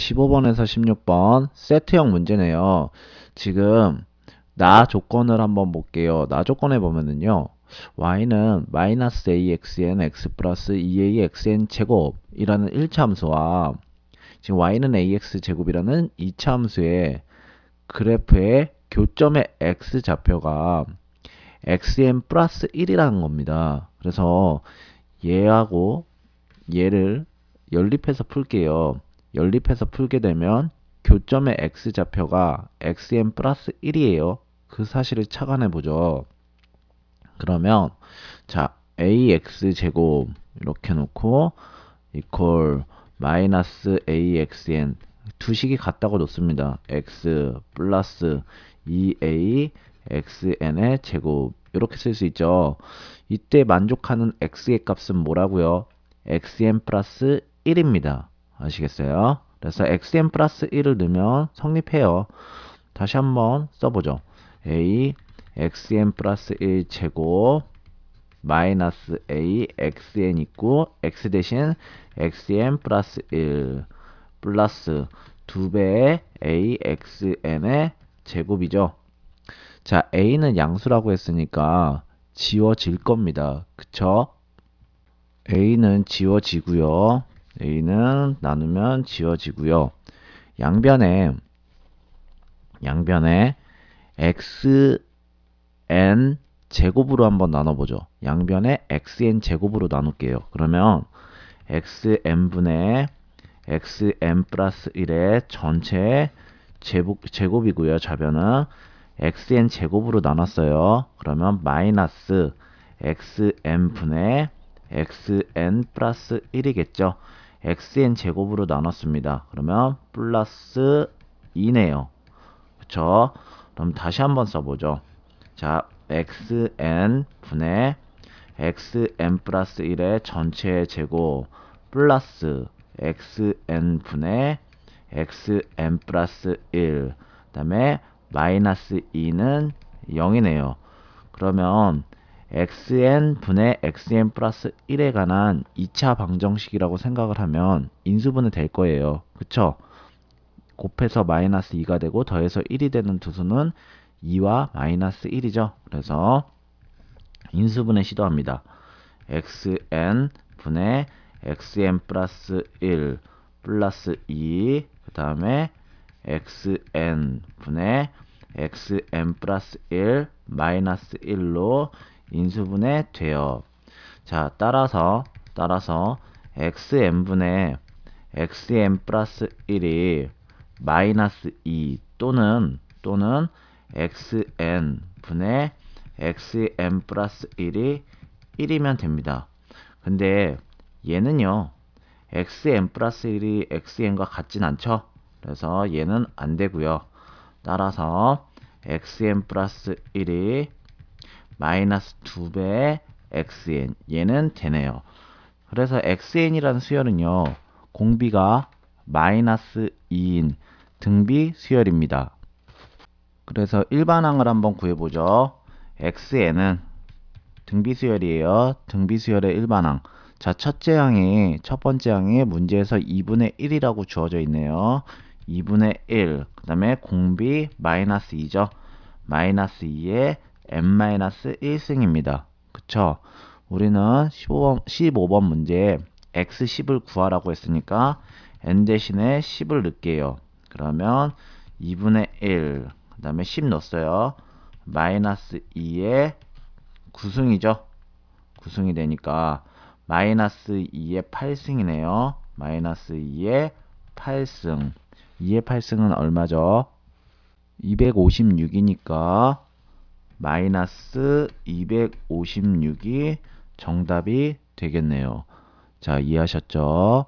15번에서 16번 세트형 문제네요. 지금 나 조건을 한번 볼게요. 나 조건에 보면은요. y는 마이너스 axn x 플러스 2axn 제곱이라는 1차함수와 지금 y는 ax 제곱이라는 2차함수의 그래프의 교점의 x 좌표가 xn 플러스 1이라는 겁니다. 그래서 얘하고 얘를 연립해서 풀게요. 연립해서 풀게 되면 교점의 x좌표가 xn 플러스 1이에요. 그 사실을 착안해 보죠. 그러면 자 ax 제곱 이렇게 놓고 이퀄 마이너스 axn 두 식이 같다고 놓습니다. x 플러스 2a xn의 제곱 이렇게 쓸 수 있죠. 이때 만족하는 x의 값은 뭐라고요? xn 플러스 1입니다. 아시겠어요? 그래서 xn 플러스 1을 넣으면 성립해요. 다시 한번 써보죠. a xn 플러스 1 제곱 마이너스 a xn 있고 x 대신 xn 플러스 1 플러스 2배의 a xn의 제곱이죠. 자, a는 양수라고 했으니까 지워질 겁니다. 그쵸? a는 지워지고요. A는 나누면 지워지고요. 양변에 양변에 xn 제곱으로 한번 나눠보죠. 양변에 xn 제곱으로 나눌게요. 그러면 xn분의 xn 플러스 1의 전체 제곱, 제곱이고요. 좌변은 xn 제곱으로 나눴어요. 그러면 마이너스 xn분의 xn 플러스 1이겠죠. Xn 제곱으로 나눴습니다. 그러면 플러스 2네요. 그쵸? 그럼 다시 한번 써보죠. 자, xn 분의 xn 플러스 1의 전체 제곱 플러스 xn 분의 xn 플러스 1 그 다음에 마이너스 2는 0이네요. 그러면 xn 분의 xn 플러스 1에 관한 2차 방정식이라고 생각을 하면 인수분해 될 거예요. 그쵸? 곱해서 마이너스 2가 되고 더해서 1이 되는 두 수는 2와 마이너스 1이죠. 그래서 인수분해 시도합니다. xn 분의 xn 플러스 1 플러스 2 그 다음에 xn 분의 xn 플러스 1 마이너스 1로 인수분해 돼요. 자, 따라서 따라서 xn분의 xn 플러스 1이 마이너스 2 또는 또는 xn 분의 xn 플러스 1이 1이면 됩니다. 근데 얘는요. xn 플러스 1이 xn과 같진 않죠. 그래서 얘는 안 되고요. 따라서 xn 플러스 1이 마이너스 2배의 xn 얘는 되네요. 그래서 xn이라는 수열은요. 공비가 마이너스 2인 등비 수열입니다. 그래서 일반항을 한번 구해보죠. xn은 등비 수열이에요. 등비 수열의 일반항. 자, 첫째 항이 첫 번째 항이 문제에서 2분의 1이라고 주어져 있네요. 2분의 1. 그 다음에 공비 마이너스 2죠. 마이너스 2에 n-1승입니다. 그쵸? 우리는 15번, 15번 문제에 x10을 구하라고 했으니까 n 대신에 10을 넣을게요. 그러면 2분의 1, 그 다음에 10 넣었어요. 마이너스 2에 9승이죠. 9승이 되니까 마이너스 2에 8승이네요. 마이너스 2에 8승. 2의 8승은 얼마죠? 256이니까 마이너스 256이 정답이 되겠네요. 자, 이해하셨죠?